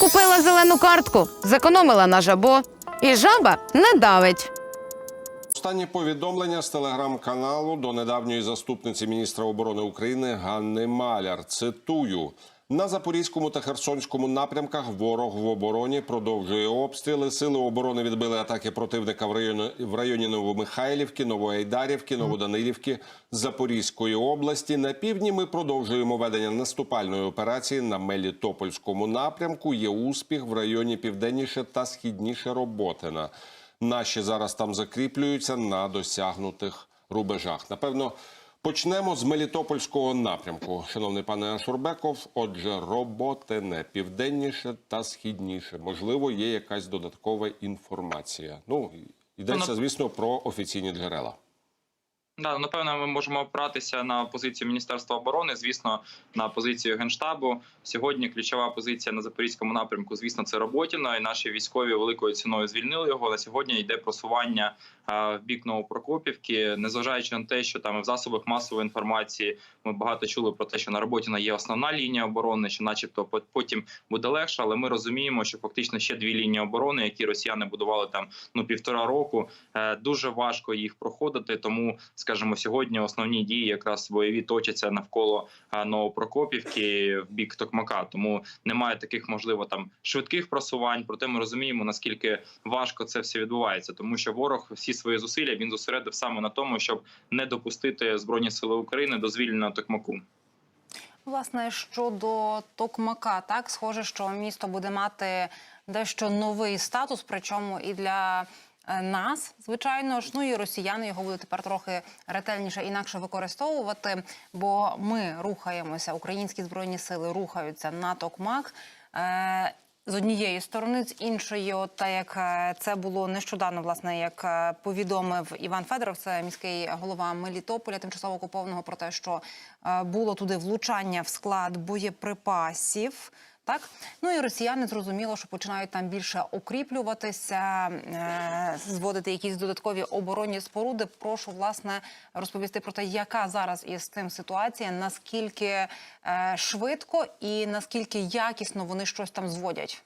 Купила зелену картку, зекономила на жабо, і жаба не давить. Останні повідомлення з телеграм-каналу до недавньої заступниці міністра оборони України Ганни Маляр. Цитую. На запорізькому та херсонському напрямках ворог в обороні продовжує обстріли. Сили оборони відбили атаки противника в районі, в районі Новомихайлівки, Новоайдарівки, Новоданилівки Запорізької області. На півдні ми продовжуємо ведення наступальної операції на Мелітопольському напрямку. Є успіх в районі південніше та східніше Роботина. Наші зараз там закріплюються на досягнутих рубежах. Напевно, почнемо з Мелітопольського напрямку. Шановний пане Ашурбеков, отже, роботине південніше та східніше. Можливо, є якась додаткова інформація. Ну йдеться, Ну, звісно, про офіційні джерела. Да, напевно, ми можемо опиратися на позицію Міністерства оборони. Звісно, на позицію генштабу. Сьогодні ключова позиція на запорізькому напрямку. Звісно, це Роботіно, і наші військові великою ціною звільнили його. На сьогодні йде просування в бік Новопрокопівки, незважаючи на те, що там в засобах масової інформації ми багато чули про те, що на Роботіно є основна лінія оборони, що, начебто, по- потім буде легше. Але ми розуміємо, що фактично ще дві лінії оборони, які росіяни будували там ну півтора року. Е, Дуже важко їх проходити. Тому, скажімо, сьогодні основні дії якраз бойові точаться навколо е, Новопрокопівки в бік Токмака. Тому немає таких можливо там швидких просувань. Проте ми розуміємо наскільки важко це все відбувається, тому що ворог всі свої зусилля він зосередив саме на тому, щоб не допустити збройні сили України до звільненого Токмаку. Власне, щодо Токмака, так схоже, що місто буде мати дещо новий статус, причому і для е, нас, звичайно ж, ну і росіяни його будуть тепер трохи ретельніше інакше використовувати, бо ми рухаємося, українські збройні сили рухаються на Токмак. З однієї сторони, з іншої, от та як е, це було нещодавно, власне, як е, повідомив Іван Федоров, це міський голова Мелітополя, тимчасово окупованого, про те, що е, було туди влучання в склад боєприпасів. Так, ну і росіяни зрозуміло, що починають там більше окріплюватися, е, зводити якісь додаткові оборонні споруди. Прошу власне розповісти про те, яка зараз із тим ситуація, наскільки е, швидко і наскільки якісно вони щось там зводять.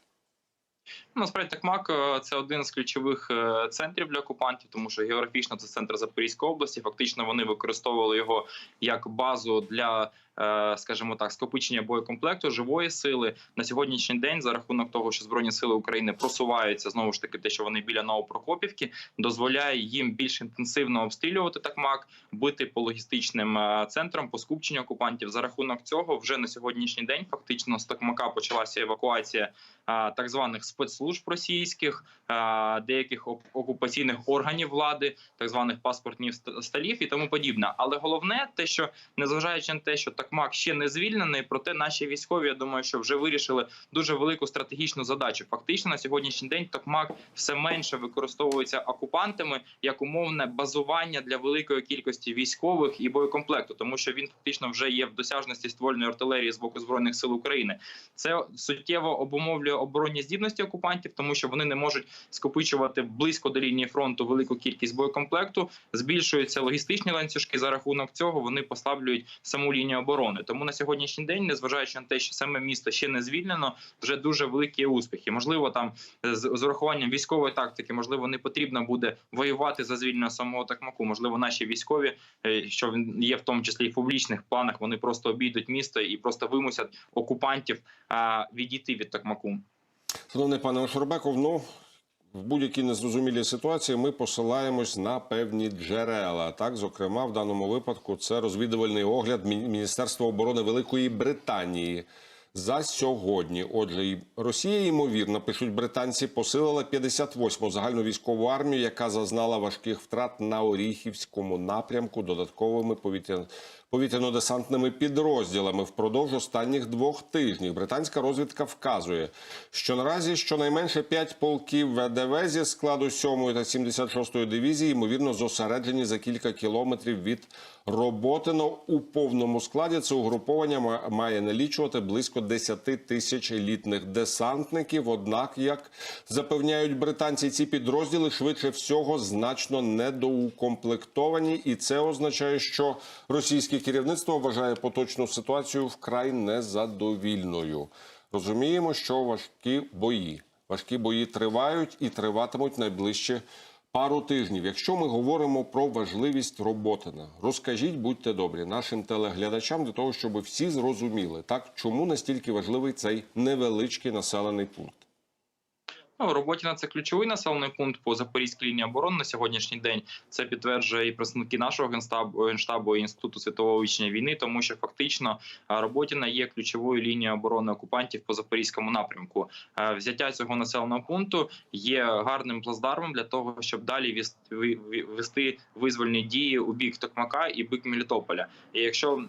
Насправді Токмак е, це один з ключових е, центрів для окупантів, тому що географічно це центр Запорізької області. Фактично вони використовували його як базу для, е, скажімо так, скопичення боєкомплекту живої сили на сьогоднішній день. За рахунок того, що збройні сили України просуваються знову ж таки, те, що вони біля Новопрокопівки, дозволяє їм більш інтенсивно обстрілювати Токмак, бити по логістичним центрам, по скупченню окупантів. За рахунок цього, вже на сьогоднішній день фактично з Токмака почалася евакуація так званих спецслужб російських, деяких окупаційних органів влади, так званих паспортних ст- столів і тому подібне. Але головне те, що незважаючи на те, що Токмак ще не звільнений, проте наші військові, я думаю, що вже вирішили дуже велику стратегічну задачу. Фактично на сьогоднішній день Токмак все менше використовується окупантами як умовне базування для великої кількості військових і боєкомплекту, тому що він фактично вже є в досяжності ствольної артилерії з боку збройних сил України. Це суттєво обумовлює оборонні здібності окупантів, тому що вони не можуть скопичувати близько до лінії фронту велику кількість боєкомплекту. Збільшуються логістичні ланцюжки. За рахунок цього вони послаблюють саму лінію оборони. Тому на сьогоднішній день, незважаючи на те, що саме місто ще не звільнено, вже дуже великі успіхи. Можливо, там з, з урахуванням військової тактики, можливо, не потрібно буде воювати за звільнення самого Токмаку. Можливо, наші військові, е, що є в тому числі і в публічних планах, вони просто обійдуть місто і просто вимусять окупантів відійти від Токмаку. Шановний пане Ошурбеков, ну в будь-якій незрозумілій ситуації ми посилаємось на певні джерела. Так, зокрема, в даному випадку це розвідувальний огляд Міністерства оборони Великої Британії. За сьогодні, отже, Росія ймовірно пишуть британці, посилила 58-му загальну військову армію, яка зазнала важких втрат на Оріхівському напрямку додатковими повітря... повітряно-десантними підрозділами впродовж останніх двох тижнів. Британська розвідка вказує, що наразі щонайменше 5 полків ВДВ зі складу 7-ї та 76-ї дивізії ймовірно зосереджені за кілька кілометрів від Роботино у повному складі. Це угруповання ма- має налічувати близько 10 тисяч елітних десантників. Однак, як запевняють британці, ці підрозділи швидше всього значно недоукомплектовані, і це означає, що російське керівництво вважає поточну ситуацію вкрай незадовільною. Розуміємо, що важкі бої. Важкі бої тривають і триватимуть найближче пару тижнів. Якщо ми говоримо про важливість Роботина, розкажіть, будьте добрі, нашим телеглядачам для того, щоб всі зрозуміли, так чому настільки важливий цей невеличкий населений пункт. Ну, Роботіна це ключовий населений пункт по Запорізькій лінії оборони на сьогоднішній день. Це підтверджує і представники нашого генштабу, генштабу і інституту світового вивчення війни, тому що фактично Роботіна є ключовою лінією оборони окупантів по запорізькому напрямку. Взяття цього населеного пункту є гарним плацдармом для того, щоб далі вести визвольні дії у бік Токмака і бік Мелітополя. І якщо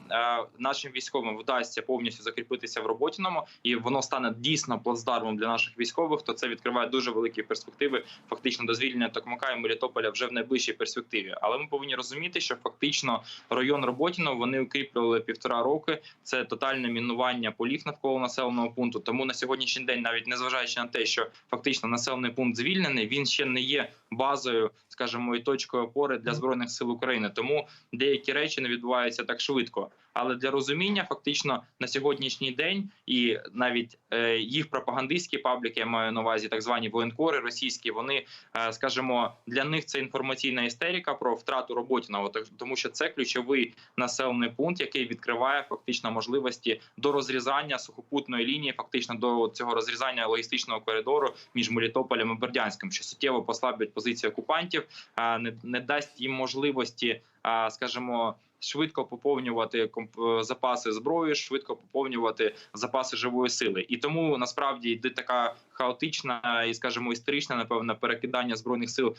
нашим військовим вдасться повністю закріпитися в Роботіному, і воно стане дійсно плацдармом для наших військових, то це відкриває дуже великі перспективи фактично до звільнення Токмака і Мелітополя вже в найближчій перспективі. Але ми повинні розуміти, що фактично район Роботіно вони укріплювали півтора роки. Це тотальне мінування полів навколо населеного пункту. Тому на сьогоднішній день, навіть незважаючи на те, що фактично населений пункт звільнений, він ще не є базою, скажімо, і точкою опори для збройних сил України. Тому деякі речі не відбуваються так швидко. Але для розуміння, фактично на сьогоднішній день, і навіть е, їх пропагандистські пабліки, я маю на увазі так звані воєнкори російські, вони е, скажімо, для них це інформаційна істерика про втрату Роботіного, тому що це ключовий населений пункт, який відкриває фактично можливості до розрізання сухопутної лінії, фактично до цього розрізання логістичного коридору між Мелітополем і Бердянськом, що суттєво послаблять позиції окупантів, не, не дасть їм можливості, скажімо. Швидко поповнювати е, запаси зброї, швидко поповнювати запаси живої сили, і тому насправді йде така хаотична і, скажімо, історична, напевно, перекидання збройних сил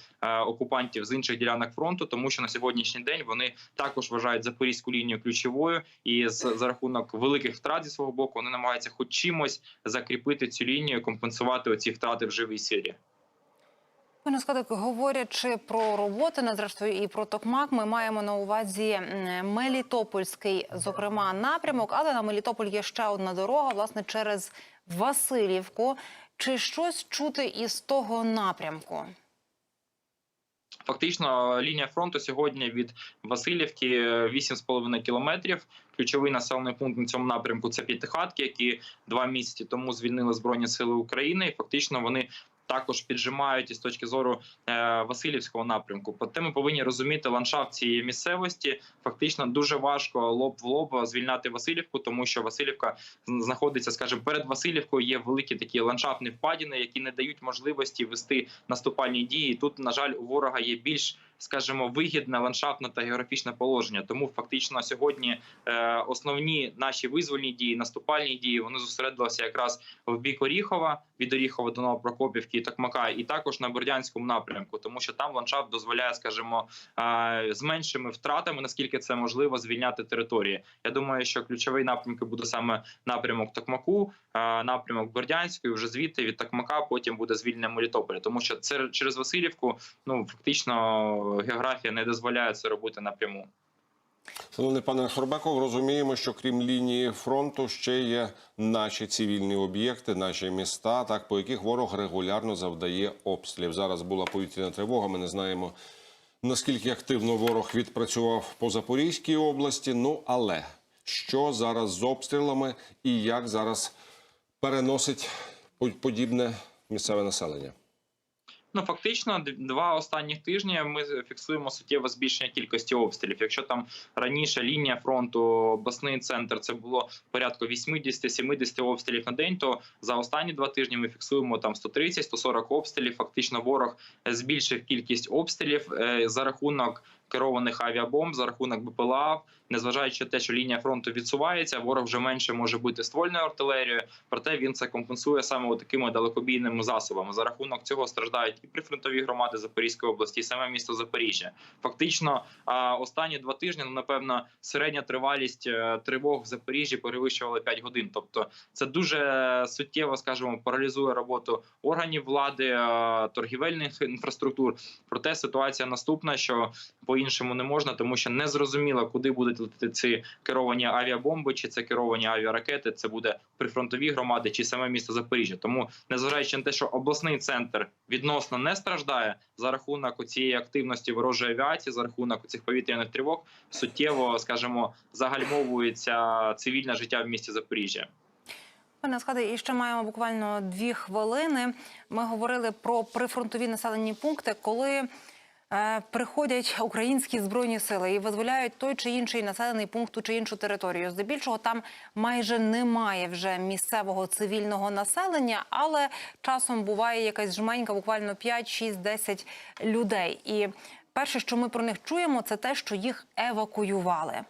окупантів з інших ділянок фронту, тому що на сьогоднішній день вони також вважають запорізьку лінію ключовою, і з за рахунок великих втрат зі свого боку вони намагаються хоч чимось закріпити цю лінію, компенсувати оці втрати в живій силі. Пане Скотик, говорячи про роботи, не зрештою і про Токмак, ми маємо на увазі Мелітопольський, зокрема, напрямок, але на Мелітополь є ще одна дорога, власне, через Васильівку. Чи щось чути із того напрямку? Фактично, лінія фронту сьогодні від Васильівки е, 8,5 кілометрів. Ключовий населений пункт на цьому напрямку це п'ятихатки, які два місяці тому звільнили збройні сили України. І фактично вони також піджимають із точки зору е, Васильівського напрямку. Проте ми повинні розуміти ландшафт цієї місцевості. Фактично дуже важко лоб в лоб звільняти Васильівку, тому що Васильівка знаходиться, скажімо, перед Васильівкою є великі такі ландшафтні впадіни, які не дають можливості вести наступальні дії. Тут, на жаль, у ворога є більш скажімо, вигідне ландшафтне та географічне положення. Тому фактично сьогодні е, основні наші визвольні дії, наступальні дії, вони зосередилися якраз в бік Оріхова, від Оріхова до Новопрокопівки і Токмака, і також на Бердянському напрямку, тому що там ландшафт дозволяє, скажімо, е, з меншими втратами, наскільки це можливо, звільняти території. Я думаю, що ключовий напрямки буде саме напрямок Токмаку, е, напрямок Бердянської. Вже звідти від Токмака потім буде звільнення Мелітополя, тому що це через Васильівку, ну фактично географія не дозволяє це робити напряму. Шановний пане Шорбаков, розуміємо, що крім лінії фронту ще є наші цивільні об'єкти, наші міста, так по яких ворог регулярно завдає обстрілів. Зараз була повітряна тривога. Ми не знаємо наскільки активно ворог відпрацював по Запорізькій області. Ну але що зараз з обстрілами і як зараз переносить подібне місцеве населення? Ну фактично, два останні тижні ми фіксуємо суттєве збільшення кількості обстрілів. Якщо там раніше лінія фронту, обласний центр, це було порядку 80-70 обстрілів на день, то за останні два тижні ми фіксуємо там 130-140 обстрілів. Фактично, ворог збільшив кількість обстрілів е, за рахунок керованих авіабомб, за рахунок БПЛА. Незважаючи на те, що лінія фронту відсувається, ворог вже менше може бути ствольною артилерією, проте він це компенсує саме такими далекобійними засобами. За рахунок цього страждають і прифронтові громади Запорізької області, і саме місто Запоріжжя. Фактично, останні два тижні, ну напевно, середня тривалість е, тривог в Запоріжжі перевищувала 5 годин. Тобто, це дуже суттєво, скажімо, паралізує роботу органів влади, е, торгівельних інфраструктур. Проте ситуація наступна, що по-іншому не можна, тому що не зрозуміло, куди будуть летіти ці керовані авіабомби, чи це керовані авіаракети. Це буде прифронтові громади, чи саме місто Запоріжжя. Тому, незважаючи на те, що обласний центр відносно не страждає за рахунок цієї активності ворожої авіації, за рахунок цих повітряних тривог, суттєво, скажімо, загальмовується цивільне життя в місті Запоріжжя. Пане Скади, і ще маємо буквально дві хвилини. Ми говорили про прифронтові населені пункти, коли приходять українські збройні сили і визволяють той чи інший населений пункт чи іншу територію. Здебільшого там майже немає вже місцевого цивільного населення, але часом буває якась жменька, буквально 5, 6, 10 людей. І перше, що ми про них чуємо, це те, що їх евакуювали.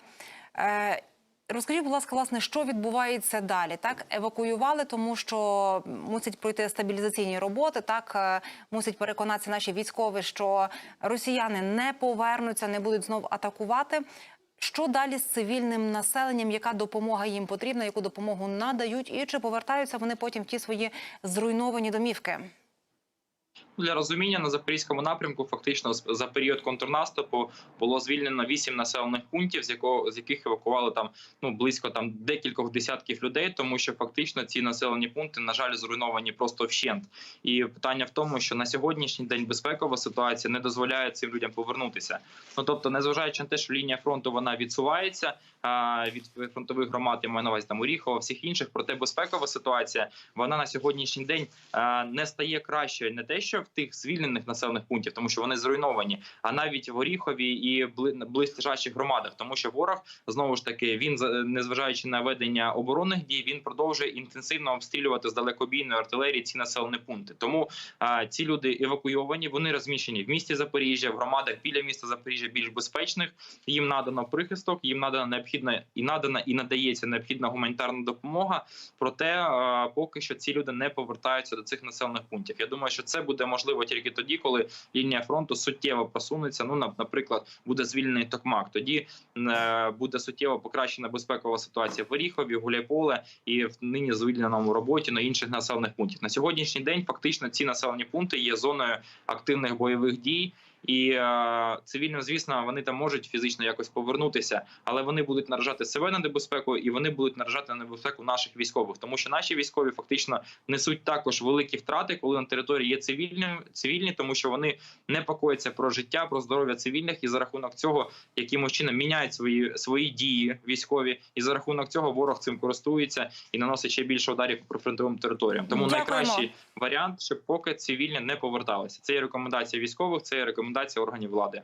Розкажіть, будь ласка, власне, що відбувається далі? Так, евакуювали, тому що мусять пройти стабілізаційні роботи. Так е, мусять переконатися наші військові, що росіяни не повернуться, не будуть знов атакувати. Що далі з цивільним населенням? Яка допомога їм потрібна? Яку допомогу надають? І чи повертаються вони потім в ті свої зруйновані домівки? Для розуміння на запорізькому напрямку фактично за період контрнаступу було звільнено вісім населених пунктів, з якого з яких евакували там ну близько там декількох десятків людей, тому що фактично ці населені пункти на жаль зруйновані просто вщент. І питання в тому, що на сьогоднішній день безпекова ситуація не дозволяє цим людям повернутися. Ну тобто, незважаючи на те, що лінія фронту вона відсувається від фронтових громад, я маю на увазі там Оріхова, всіх інших, проте безпекова ситуація вона на сьогоднішній день не стає кращою. Не те, що тих звільнених населених пунктів, тому що вони зруйновані, а навіть в Оріхові і бли- близлежачих громадах, тому що ворог знову ж таки він незважаючи на ведення оборонних дій, він продовжує інтенсивно обстрілювати з далекобійної артилерії ці населені пункти. Тому а, ці люди евакуйовані, вони розміщені в місті Запоріжжя, в громадах біля міста Запоріжжя більш безпечних. Їм надано прихисток, їм надана необхідна і надана і надається необхідна гуманітарна допомога. Проте а, поки що ці люди не повертаються до цих населених пунктів. Я думаю, що це буде можливо тільки тоді, коли лінія фронту суттєво просунеться. Ну, на- наприклад, буде звільнений Токмак. Тоді е, буде суттєво покращена безпекова ситуація в Оріхові, Гуляйполе і в нині звільненому роботі на інших населених пунктів. На сьогоднішній день фактично ці населені пункти є зоною активних бойових дій. І е, цивільно, звісно, вони там можуть фізично якось повернутися, але вони будуть наражати себе на небезпеку, і вони будуть наражати на небезпеку наших військових, тому що наші військові фактично несуть також великі втрати, коли на території є цивільні, цивільні, тому що вони не покояться про життя, про здоров'я цивільних, і за рахунок цього якимось чином міняють свої свої дії військові, і за рахунок цього ворог цим користується і наносить ще більше ударів по прифронтовим територіям. Тому Дякуємо. найкращий варіант, щоб поки цивільні не поверталися. Це є рекомендація військових, це є рекомендація органів влади.